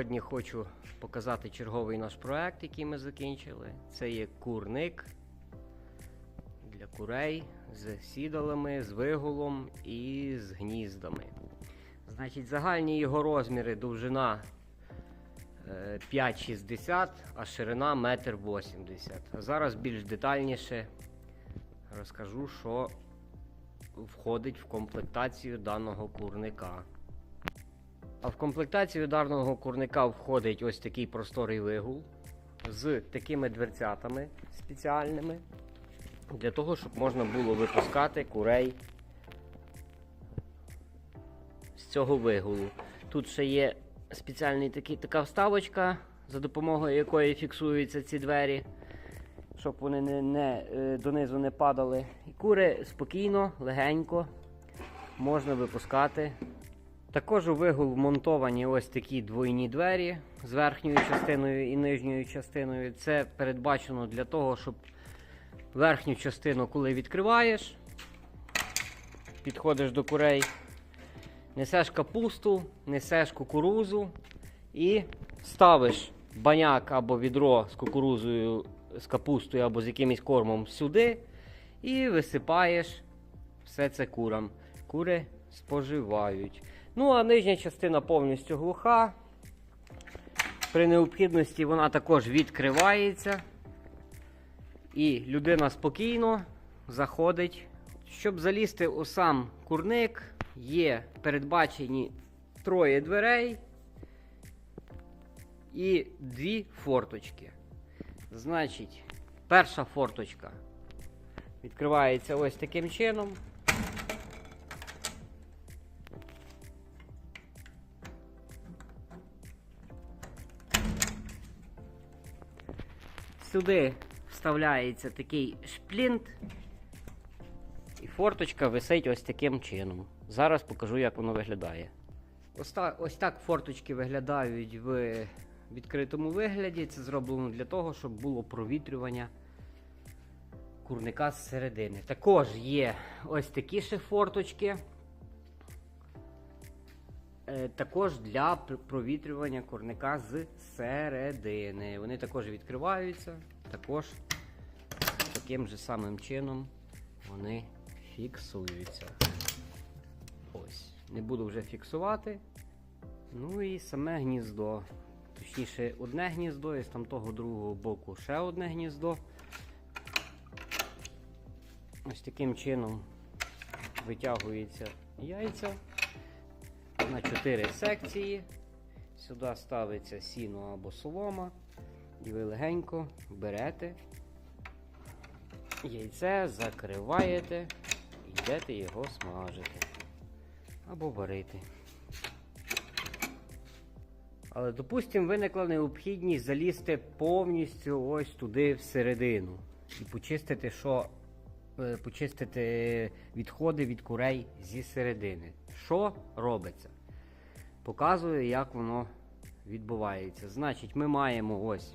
Сьогодні хочу показати черговий наш проект, який ми закінчили. Це є курник для курей з сідалами, з вигулом і з гніздами. Значить, загальні його розміри довжина е, 5,60, а ширина 1,80 м. А зараз більш детальніше розкажу, що входить в комплектацію даного курника. А в комплектацію даного курника входить ось такий просторий вигул з такими дверцятами спеціальними для того, щоб можна було випускати курей з цього вигулу. Тут ще є спеціальний такий, така вставочка, за допомогою якої фіксуються ці двері, щоб вони не, не, е, донизу не падали. І кури спокійно, легенько можна випускати також у вигул вмонтовані ось такі двойні двері з верхньою частиною і нижньою частиною. Це передбачено для того, щоб верхню частину, коли відкриваєш, підходиш до курей, несеш капусту, несеш кукурузу і ставиш баняк або відро з кукурузою, з капустою або з якимось кормом сюди і висипаєш все це курам. Кури споживають. Ну, а нижня частина повністю глуха. При необхідності вона також відкривається. І людина спокійно заходить. Щоб залізти у сам курник, є передбачені троє дверей і дві форточки. Значить, перша форточка відкривається ось таким чином. Сюди вставляється такий шплінт, і форточка висить ось таким чином. Зараз покажу, як воно виглядає. Ось так, ось так форточки виглядають в відкритому вигляді. Це зроблено для того, щоб було провітрювання курника з середини. Також є ось такі ще форточки. Е, Також для провітрювання курника з середини. Вони також відкриваються, також таким же самим чином вони фіксуються. Ось. Не буду вже фіксувати. Ну і саме гніздо. Точніше, одне гніздо, і з там того другого боку ще одне гніздо. Ось таким чином витягуються яйця на 4 секції. Сюди ставиться сіно або солома. І ви легенько берете яйце, закриваєте і йдете його смажити або варити. Але, допустимо, виникла необхідність залізти повністю ось туди всередину і почистити, що, е, почистити відходи від курей зі середини. Що робиться? Показую, як воно відбувається. Значить, ми маємо ось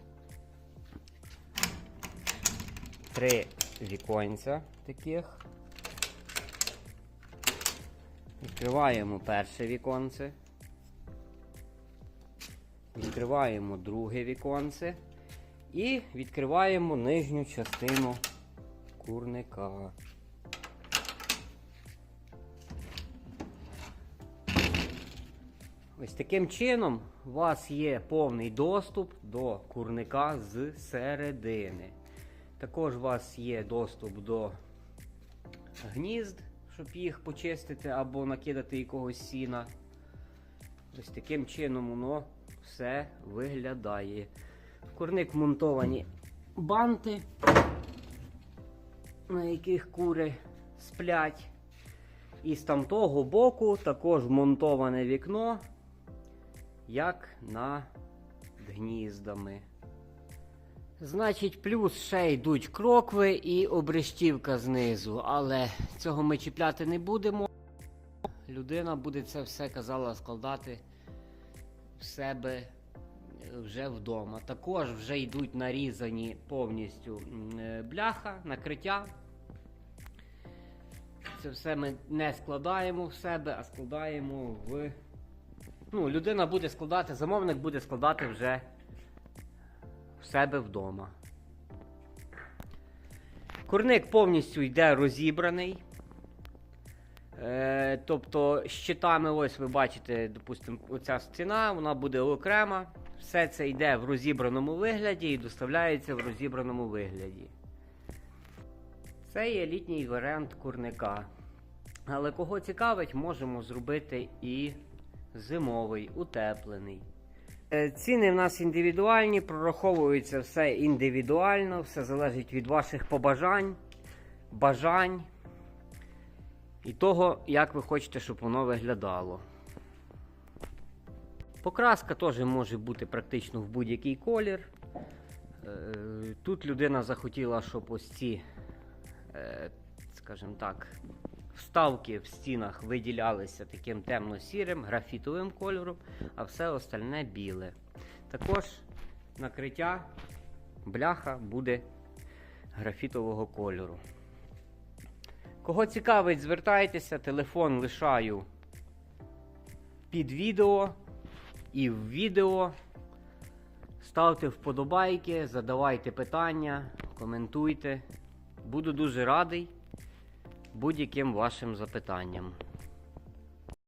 три віконця таких. Відкриваємо перше віконце. Відкриваємо друге віконце і відкриваємо нижню частину курника. Ось таким чином у вас є повний доступ до курника з середини. Також у вас є доступ до гнізд, щоб їх почистити або накидати якогось сіна. Ось таким чином воно все виглядає. В курник вмонтовані банти, на яких кури сплять. І з тамтого боку також вмонтоване вікно, як над гніздами. Значить, плюс ще йдуть крокви і обрештівка знизу, але цього ми чіпляти не будемо. Людина буде це все казала складати в себе вже вдома. Також вже йдуть нарізані повністю е, бляха, накриття. Це все ми не складаємо в себе, а складаємо в Ну, людина буде складати, замовник буде складати вже в себе вдома. Курник повністю йде розібраний. Е, тобто щитами, ось ви бачите, допустимо, оця стіна, вона буде окрема. Все це йде в розібраному вигляді і доставляється в розібраному вигляді. Це є літній варіант курника. Але кого цікавить, можемо зробити і зимовий, утеплений. Е, Ціни в нас індивідуальні, прораховується все індивідуально, все залежить від ваших побажань, бажань і того, як ви хочете, щоб воно виглядало. Покраска теж може бути практично в будь-який колір. Е, Тут людина захотіла, щоб ось ці, е, скажімо так, вставки в стінах виділялися таким темно-сірим, графітовим кольором, а все остальне біле. Також накриття бляха буде графітового кольору. Кого цікавить, звертайтеся, телефон лишаю під відео і в відео. Ставте вподобайки, задавайте питання, коментуйте. Буду дуже радий будь-яким вашим запитанням.